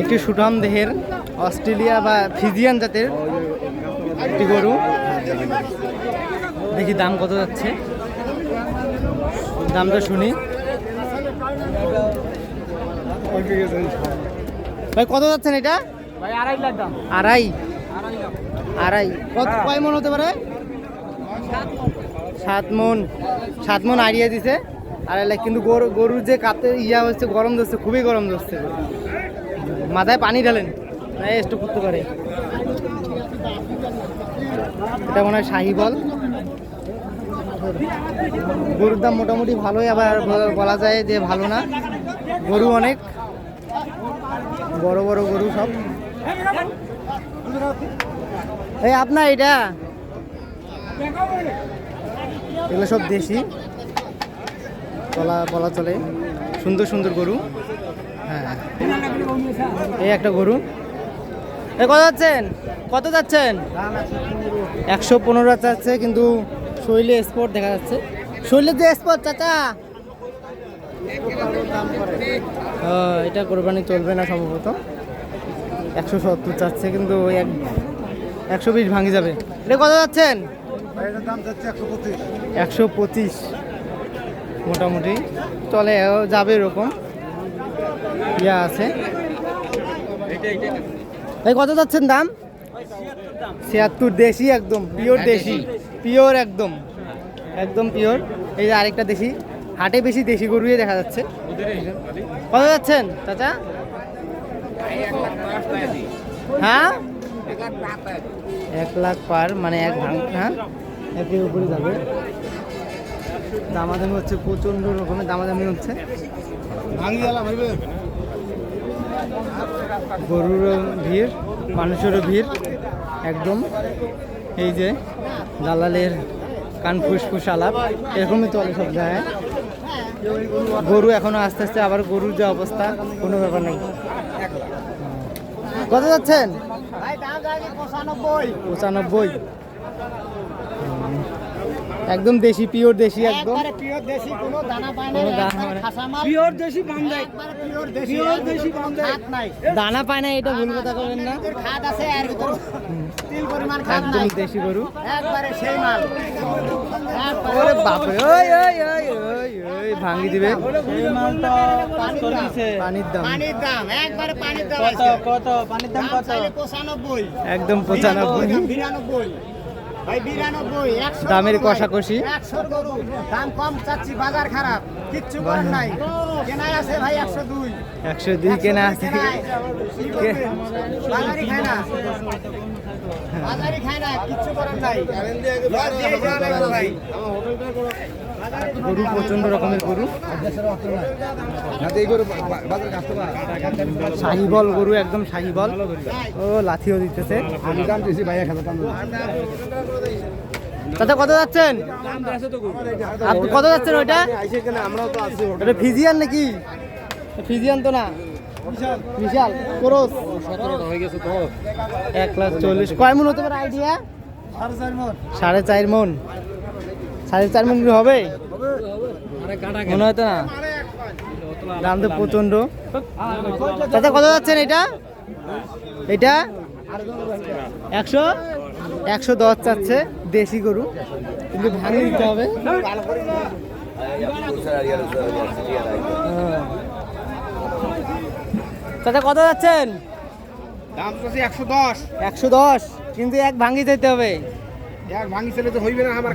একটি সুঠাম দেহের অস্ট্রেলিয়া বা ফিজিয়ান জাতের একটি গরু। দেখি দাম কত যাচ্ছে? দামটা শুনি। ভাই কত যাচ্ছেন এটা? ভাই আড়াই লাখ দাম। আড়াই? আড়াই কত কয় মন হতে পারে? সাত মন। সাত মন আড়িয়ে দিছে। আড়াই লাখ। কিন্তু গরু গরুর যে কাতে ইয়া হচ্ছে গরম ধরছে খুবই গরম ধরছে। মাথায় পানি ঢালেন। একটু করতে পারে এটা মনে হয় শাহি বল। গরুর দাম মোটামুটি ভালোই, আবার বলা যায় যে ভালো না। গরু অনেক। বড় বড় গরু সব। এই আপনার এটা এগুলো সব দেশি। বলা বলা চলে। সুন্দর সুন্দর গরু। হ্যাঁ। এই একটা গরু। এ কত যাচ্ছেন? কত যাচ্ছেন? একশো পনেরো যাচ্ছে কিন্তু শৈলে স্পট দেখা যাচ্ছে। শৈলে যে স্পট চাচা? এটা কোরবানি চলবে না সম্ভবত। একশো সত্তর চাচ্ছে কিন্তু এক একশো বিশ ভাঙি যাবে। এটা কত যাচ্ছেন? একশো পঁচিশ। মোটামুটি। চলে যাবে এরকম। ইয়া আছে। এই কত যাচ্ছেন দাম? ছিয়াত্তর দেশি একদম পিওর দেশি পিওর একদম একদম পিওর এই যে আরেকটা দেশি হাটে বেশি দেশি গরুই দেখা যাচ্ছে। কত যাচ্ছেন চাচা? হ্যাঁ? এক লাখ পার মানে এক ভাঙ হ্যাঁ? একের উপরে যাবে। দামাদামি হচ্ছে প্রচণ্ড রকমের দামাদামি হচ্ছে। গরুরও ভিড় মানুষেরও ভিড় একদম। এই যে দালালের কান ফুসফুস আলাপ এরকমই চলে সব জায়গায় গরু এখনও আস্তে আস্তে আবার গরুর যে অবস্থা কোনো ব্যাপার নেই। কত যাচ্ছেন? পঁচানব্বই। একদম দেশি পিওর দেশি একদম। পিওর দেশি কোনো দানা পায় মানে- পিওর দেশি বাম দেয়। পিওর দেশি পিওর দেশি বাম দেয়। নাই। দানা পায় না এটা ভুল কথা বলবেন না। খাদ আছে আর ভিতর তিল পরিমাণ খাদ একদম দেশি গরু। একবারে সেই মাল। ওরে বাপরে ওই ওই ওই ওই ওই ভাঙি দিবে। এই মালটা পানির দাম। পানির দাম। একবারে পানির দাম কত কত পানির দাম কত? চাইলে পঁচানব্বই। একদম পঁচানব্বই। বিরানব্বই ভাই বিরানব্বই। একশো দামের কষাকষি। দাম কম চাচ্ছি বাজার খারাপ কিচ্ছু করার নাই। কেনাই আছে ভাই একশো দুই। একশো দুই কেনা। আছে বাজারি খায় না। বাজারি খায় না কিচ্ছু করার নাই। গরু প্রচণ্ড রকমের গরু। শাহিবল গরু, একদম শাহিবল। ও, লাথিও দিতেছে। তাতে কত যাচ্ছেন? আপনি কত যাচ্ছেন ওইটা? ফিজিয়ান নাকি? ফিজিয়ান তো না। বিশাল ক্রোস এক লাখ চল্লিশ। কয় মন হতে পারে আইডিয়া? সাড়ে চার মন। সাড়ে চার কি হবে? মনে হতো না? দাম তো প্রচণ্ড তাতে কত যাচ্ছেন এটা? এটা? একশো? একশো দশ চাচ্ছে দেশি গরু। কিন্তু ভাঙে দিতে হবে। হ্যাঁ। তাতে কত যাচ্ছেন? দাম তো একশো দশ। একশো দশ কিন্তু এক ভাঙি দিতে হবে।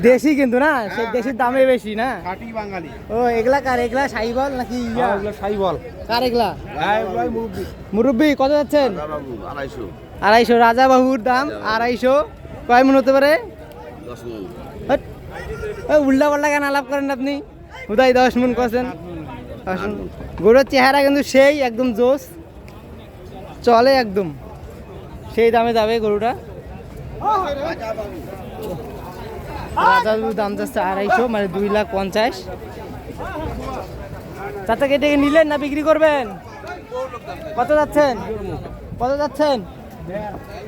দেশি কিন্তু না সে দেশির দামে বেশি না। খাটি বাঙালি। ও এগুলা কার এগুলা সাইবল নাকি ইয়া? সাই বল কার এগুলা? মুরব্বী। মুরব্বী কত যাচ্ছেন? আড়াইশো। আড়াইশো রাজা বাবুর দাম আড়াইশো। কয় মন হতে পারে? উল্টা পাল্টা কেন আলাপ করেন আপনি? উদয় দশ মন করছেন। দশ গরুর চেহারা কিন্তু সেই একদম জোস। চলে একদম। সেই দামে যাবে গরুটা। রাজা দাম যাচ্ছে আড়াইশো মানে দুই লাখ পঞ্চাশ। তাতে কেটে নিলেন না বিক্রি করবেন? কত যাচ্ছেন? কত যাচ্ছেন?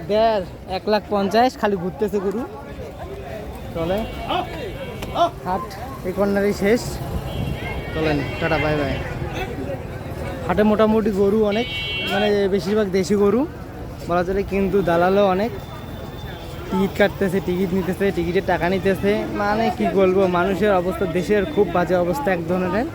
দেড়, এক লাখ পঞ্চাশ, খালি ঘুরতেছে গরু। চলে। হাট এই কর্নারই শেষ। চলেন, টাটা, বাই বাই। হাটে মোটামুটি গরু অনেক মানে বেশিরভাগ দেশি গরু। বলা চলে কিন্তু দালালও অনেক। টিকিট কাটতেছে, টিকিট নিতেছে, টিকিটের টাকা নিতেছে। মানে কি বলব, মানুষের অবস্থা, দেশের খুব বাজে অবস্থা এক ধরনের।